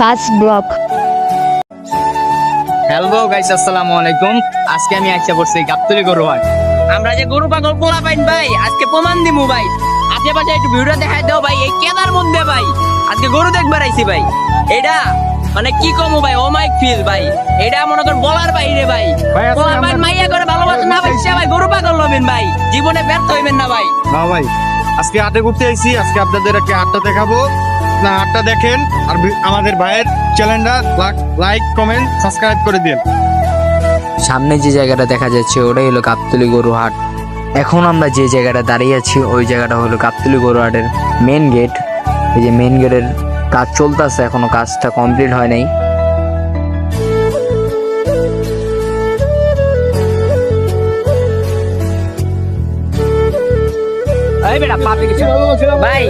First block. Hello guys আসসালামু আলাইকুম। আজকে আমি আইসা পড়ছি গাবতলি গরু হাট আমরা যে গরু পাগল পোলা পাইন ভাই আজকে প্রমাণ দিমু ভাই। আশেপাশে একটু ভিডিও দেখাই দাও ভাই এই কেদার মধ্যে ভাই। আজকে গরু দেখবার আইছি ভাই। এটা মানে কি কমু ভাই ও মাই ফিল ভাই। এটা মনে কর বলার বাইরে ভাই। ভাই, পোলা পাইন মাইয়া করে ভালোবাসা না পাইছে ভাই গরু পাগল হবেন ভাই। জীবনে ব্যর্থ হইবেন না ভাই। না ভাই আজকে হাটে ঘুরতে আইছি আজকে আপনাদের একটা হাটটা দেখাবো। না হাটটা দেখেন আর আমাদের ভাইয়ের চ্যানেলটা লাইক কমেন্ট সাবস্ক্রাইব করে দিন সামনে যে জায়গাটা দেখা যাচ্ছে, ওটাই হলো কাপতলি গরু হাট। এখন আমরা যে জায়গাটা দাঁড়িয়ে আছি, ওই জায়গাটা হলো কাপতলি গরু হাটের মেন গেট এই যে মেন গেটের কাজ চলতেছে, এখনও কাজটা কমপ্লিট হয় নাই। এই বেটা পাপি কিছু ভাই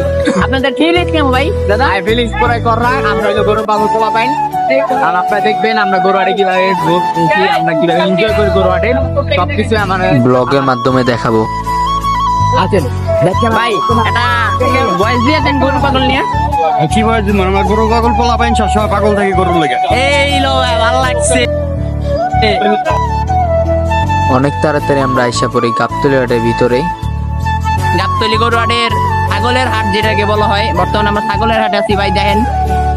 আপনাদের ফিলিংস কেমন ভাই? দাদা? আই ফিলিংস পরে কররা আমরা হলো গরু পাগল পোলা পাইন। আর আপনারা দেখবেন আমরা গরু হাটে কীভাবে ঘুরছি আমরা কীভাবে এনজয় করি গরু হাটে। সবকিছু আমার ব্লগের মাধ্যমে দেখাবো। আছেন ভাই এটা বয়স দিয়েছেন গরু পাগল নিয়ে। কি ভাই মানে আমার গরু পাগল পোলা পাইন সবসময় পাগল থাকি গরুর লেগে। এই লো ভালো লাগছে। অনেক তাড়াতাড়ি আমরা আইসা পড়ি গাবতলি হাটের ভিতরে। গাবতলি গরুয়াটের ছাগলের হাট যেটাকে বলা হয়, বর্তমানে আমরা ছাগলের হাটে আছি ভাই, দেখেন।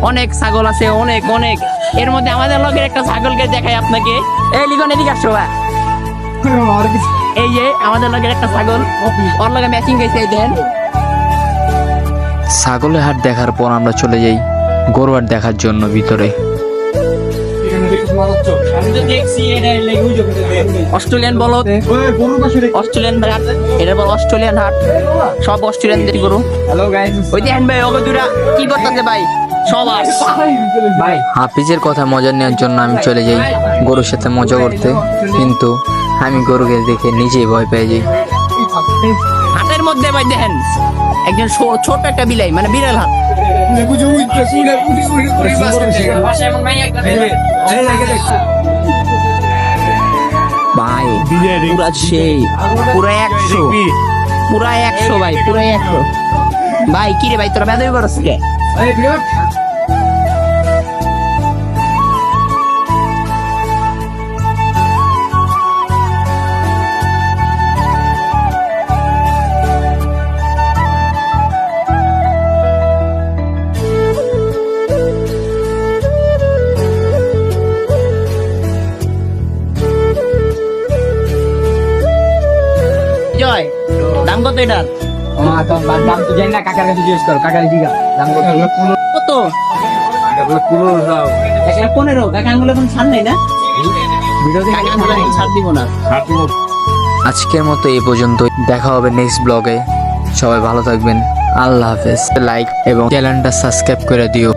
অনেক ছাগল আছে, অনেক অনেক। এর মধ্যে আমাদের লগের একটা ছাগলকে দেখাই আপনাকে। এই, লিগন, এদিকে আসো। এই যে, আমাদের লগের একটা ছাগল, ওর লগে ম্যাচিং গেছে এই দেখেন। ছাগলের হাট দেখার পর আমরা চলে যাই গরু হাট দেখার জন্য ভিতরে। অস্ট্রেলিয়ান বলদ অস্ট্রেলিয়ান হাট এটা বল অস্ট্রেলিয়ান হাট সব অস্ট্রেলিয়ান দের গরু হ্যালো গাইস ওই দেখেন ভাই ওকে দুরা কি করতেছে ভাই? সব আস ভাই হাফিজের কথা মজা নেওয়ার জন্য আমি চলে যাই গরুর সাথে মজা করতে কিন্তু আমি গরুকে দেখে নিজেই ভয় পেয়ে যাই। মধ্যে ভাই দেখেন, একজন ছোট একটা বিলাই মানে বিড়াল হাত। ভাই, পুরা সেই, পুরা একশো। পুরা একশো ভাই, পুরা একশো। ভাই, কিরে ভাই, তোরা বেদবি করস দাম কত এটার? দাম তো জানি না কাকার কাছে জিজ্ঞেস কর কাকার দিঘা দাম কত? কত? পনেরো কাকা আঙ্গুল এখন ছাড় নাই না? কাকা আঙ্গুল এখন ছাড় দিব না। আজকের মতো এই পর্যন্ত দেখা হবে নেক্সট ব্লগে সবাই ভালো থাকবেন। আল্লাহ হাফেজ। লাইক এবং চ্যানেলটা সাবস্ক্রাইব করে দিও।